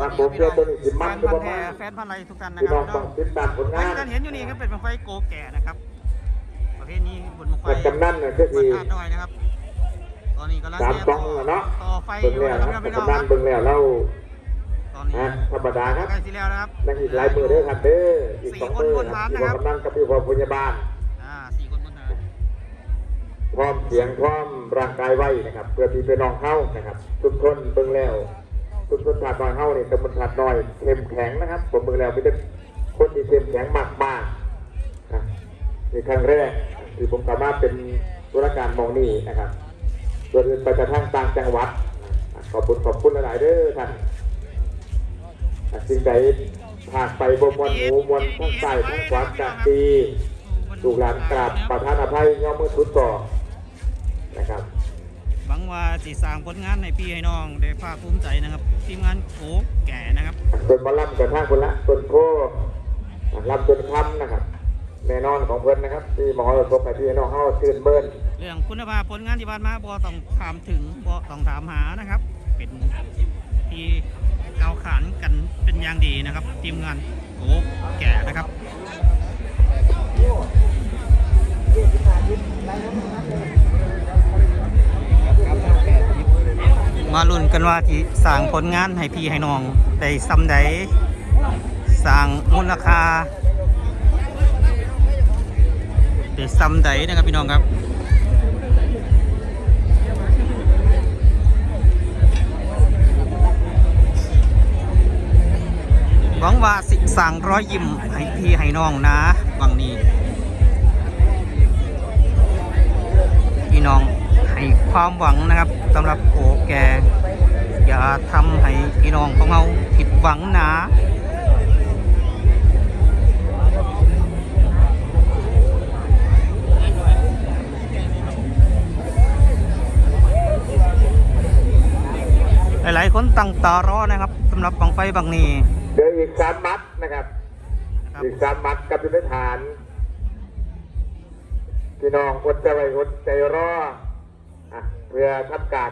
ครับดีผมพี่เชื่น้อองตัวนี้สิมันแฟก็นพันบ่ธุ์แท้มาแฟนพันธุ์อะไรทุกท่านนะพี่คน้รัอบงพี่น้องงต้อติดตามผลไฟงานที่ท่านเห็นอยู่นี่ก็เป็นบังไฟโกแก่นะครับ ประเภทนี้บนบังไฟแต่กำนันน่ะก็เปิคืดอธาตุน้อยนะครับตอนนี้กำลังสามแก้กล้ต่องอน่ะเนาะต่อไฟอเบิ่งยู่แล้วนะนะครับพี่น้องกำนัคนรับเบิ่งแล้วเราตอนนี้ฮะธรรมดาครับใกล้สิแล้วนะครับนั่งอีกหลายมือเด้อครับเด้ออีกสี่สองคนมือบนฐานที่นะครับว่ากำนันกับพี่พอพยาบาลอ่าสี่คนบนฐานพร้อมเสียงพร้อมร่างกายไว้นะครับ เพื่อพี่ไปน้องเฮานะครับ ทุกคนเบิ่งแล้ว ทุกคนถาดน้อยเฮ้าเนี่ยตำบลถาดน้อยเข้มแข็งนะครับผมเบิ่งแล้วไมีแต่คนที่เข้มแข็งมากๆนะนี่ครั้งแรกที่ผมสามารถเป็นธุรการมองนี่นะครับส่วนอื่นไปกระทั่งต่างจังหวัด ขอบคุณขอบคุณหลายๆเด้อท่านสิ่งใดผากไปบมวนหูมวนทั้งใต้ทั้งขวาจากตีลูกหลานกราบประทานอภัยย่อมมือสุดก่อนะครับ หวังว่าสิสร้างผลงานให้พี่ให้น้องได้ภาคภูมิใจนะครับ ทีมงานโกแก่นะครับส่วนหมาล่ำกับท่างคนละส่วนโพลำจนคำนะครับแน่นอนของเพื่อนนะครับ ที่หมอเราพบไปที่น้องเฮาชื่นเบิ้ลเรื่องคุณภาพผลงานที่ผ่านมาบอต้องถามถึงบอต้องถามหานะครับ เป็นที่เกาวขานกันเป็นอย่างดีนะครับ ทีมงานโกแก่นะครับมาลุ้น มาลุ้นกันว่าที่สร้างผลงานให้พี่ให้น้องได้ซ้ำใดสร้างมูลค่าได้ซ้ำใดนะครับพี่น้องครับหวังว่าสิสั่งร้อยยิ้มให้พี่ให้น้องนะหวังนี้พี่น้องให้ความหวังนะครับ สำหรับโอแก อย่าทำให้พี่น้องของเราผิดหวังนะหลายๆคนตั้งตารอนะครับสำหรับบังไฟบังนี้เดี๋ยวอีกสามมัดนะครับนะครับอีกสามมัดกับยุทธฐาน พี่น้องอดใจไว้อดใจรออะ เพื่อทำการ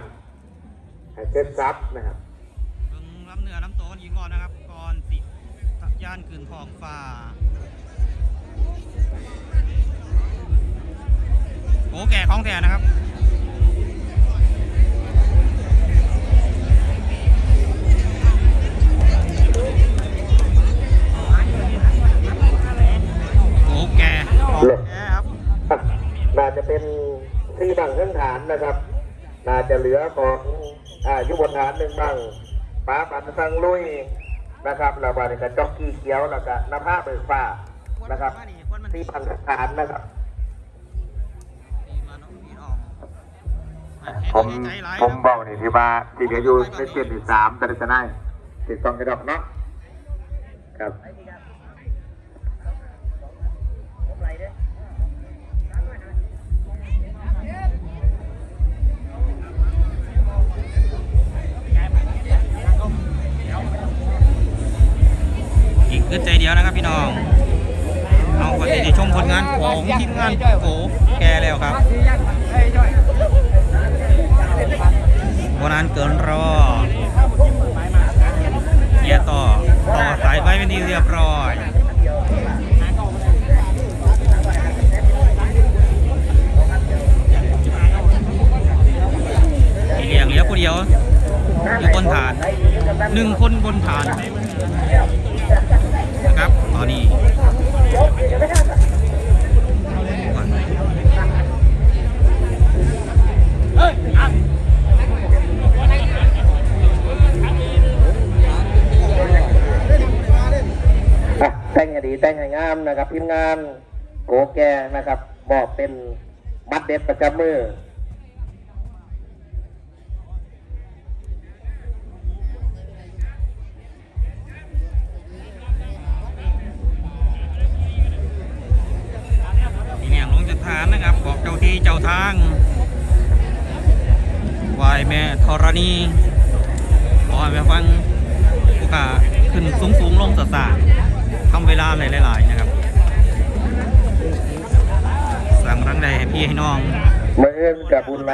ให้เสร็จสับนะครับเบิ่งลำเหนือลำโตกันอีกก่อนนะครับก่อนสิย่านคืนทองฟ้าโอ้แก่ของแท้นะครับโอ้แก่ของแท้ครับอะน่าจะเป็นที่บังเครื่องฐานนะครับ น่าจะเหลือของอ่ายุบนฐานหนึ่งบังป้าปันสังลุยนะครับแล้วก็นี่ก็จ็อกกี้เขียวแล้วก็นภาเบิกฟ้านะครับที่บังเครื่องฐานนะครับผมผมบอกนี่ที่ว่าที่เหลืออยู่ในเจ็ดที่สามแต่จะได้ติดต้องกระดอกเนาะครับานของทีมงานโกแกแล้วครับโบนานเกินรอเกียร์ต่อ ต่อสายไฟเป็นที่เรียบร้อยเลียงเหลือผู้เดียวอยู่บนฐานหนึ่งคนบนฐานนะครับตอนนี้ แต่งให้ดีแต่งให้งามนะครับทีมงานโกแกนะครับมอบเป็นมัดเด็ดประจำมืออีเลียงลงจากฐานนะครับบอกเจ้าที่เจ้าทาง วายแม่ธรณีขอให้ไปฟังผู้กาขึ้นสูงสูงลงสะสาทำเวลาหลายๆนะครับ สั่งรังใดให้พี่ให้น้องมื่ออื่นกับบุญไหล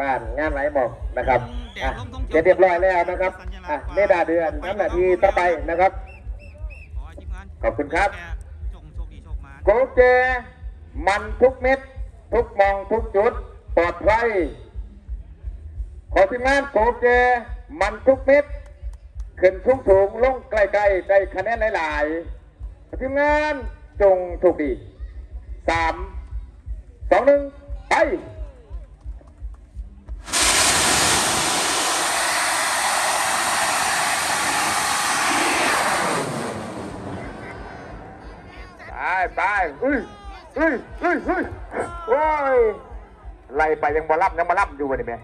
บ้านงานไหลบอกนะครับอะเสร็จเรียบร้อยแล้วนะครับอะเนดาเดือนน้ำหน้าที่ต่อไปนะครับ ขอบคุณครับโค้ชคมาโกเจมันทุกเม็ด ทุกมองทุกจุด ปลอดภัย ขอทีมงานโกเจมันทุกเม็ดขึ้นสูงสูงลงใกล้ๆได้คะแนนหลายๆขอทีมงานจงโชคดีสามสองหนึ่งไปไปไปเฮ้ยเฮ้ยเฮ้ยเฮ้ยโอ้ยไล่ไปยังบอลับยังบอลับอยู่วะนี่แม่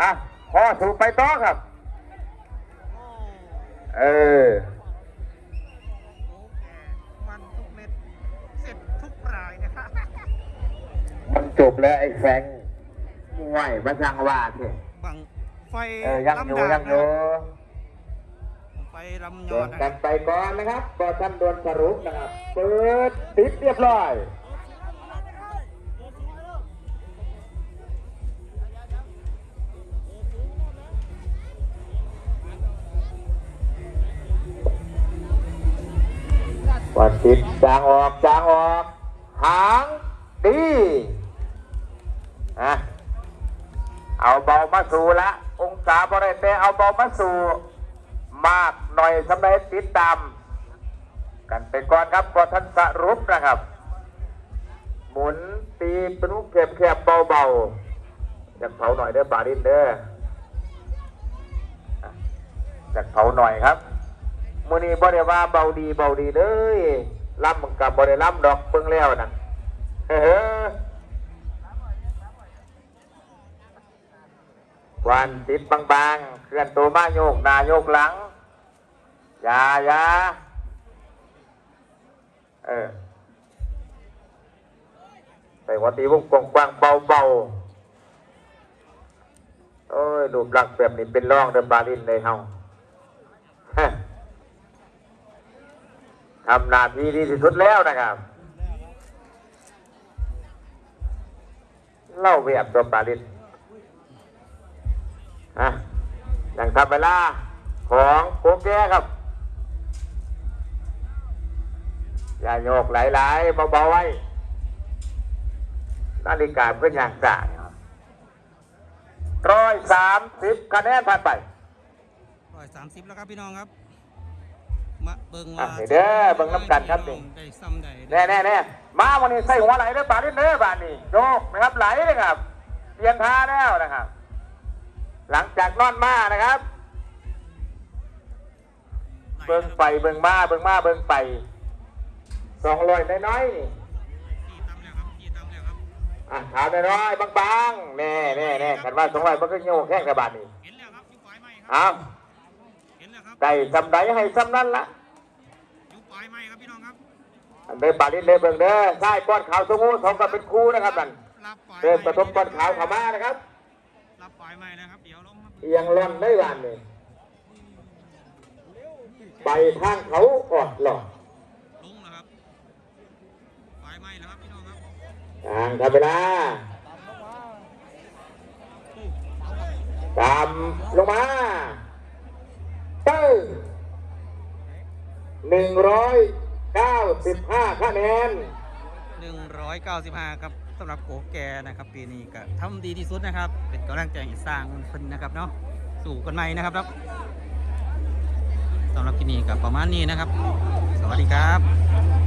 อะพอสูบไปต่อครับ เออโอเคมันทุกเม็ดเสร็จทุกรายนะครับมันจบแล้วไอ้แฟงไหวมาสั่งว่าเถอะบังไฟเออยังอยู่ลำดาบยังอยู่นะครับไฟลำยโดอดนนะคกัรันบไปก่อนนะครับก็ท่านโดนสรุปนะครับ เปิดติดเรียบร้อย ติดจางออกจางออก หางดีอะเอาเบามาสู่ละ องศาบริเตเอาเบามาสู่มากหน่อยสำหรับติดตาม กันไปก่อนครับก่อนท่านสรุปนะครับ หมุนตีเป็นลูกแคบๆเบาๆอยากเผาหน่อยเด้อบาดินเด้ออะอยากเผาหน่อยครับ มื่อนี้บ่ได้ว่าเบาดีเบาดีเลยล่ำกับบ่ได้ล่ำดอกเบิ่งแล้วนั่นเฮ้อวันติดบางๆเคลื่อนตัวมาโยกหน้าโยกหลังยายาเออใส่หัตีวงกว้างๆเบาๆโอ้ยรูปลักษณ์แบบนี้เป็นร่องเดิมบาลินเลยเฮา ฮะ ทำหน้าที่ดีที่สุดแล้วนะครับ เล่าเวียบตัวปาลินฮะอย่างทำเวลาของโกแก้ครับ อย่าโยกหลายๆเบาๆไว้นาฬิกาเพื่อนอย่างสายร้อยสามสิบคะแนนผ่านไปร้อยสามสิบแล้วครับพี่น้องครับ มาเบิ่งอะว่านี่เด้อเบิ่งน้ำกันครับนี่ ได้ซ้ำใดแน่แน่แน่มาวันนี้ใส่หัวไหลเด้อปลาลินเด้อบานนี้โยกนะครับไหลนะครับเปลี่ยนท่าแล้วนะครับ หลังจากนอนมานะครับ เบิ่งไปเบิ่งมาเบิ่งมาเบิ่งไปสองร้อยน้อยๆนี่ขี่ตามแล้วครับขี่ตามแล้วครับ อะขาวน้อยๆบางๆแน่แน่แน่กันว่าสองร้อยมันก็โยกแข้งกระบาดนี่เห็นแล้วครับยุบปลายไม้ครัอ้าวเห็นแล้ว ครับได้สำไดให้สำนั้นละยุบปลายไม้ครับพี่น้องครับอันเด้อปลาลินเด้อเบิ่งเด้อใต้ก้อนขาวสงูสองกับเป็นคู่นะครับนั่นรับปลายเริ่มกระทบก้อนขาวเข้ามานะครับรับปลายไม้นะครับเดี๋ยวลงครับเอียงล่อนได้วันนี่ไปทางเขาออดหลอดลงนะครับปลายไม้แล้วครับพี่น้องครับทางทำเวลาตามลงมาเต้ หนึ่งร้อยเก้าสิบห้าคะแนน195 ครับสำหรับโกแกนะครับปีนี้ก็ทำดีที่สุดนะครับ เป็นกำลังใจให้สร้างคนนะครับเนาะสู่กันใหม่นะครับแล้วสำหรับที่นี่ก็ประมาณนี้นะครับ สวัสดีครับ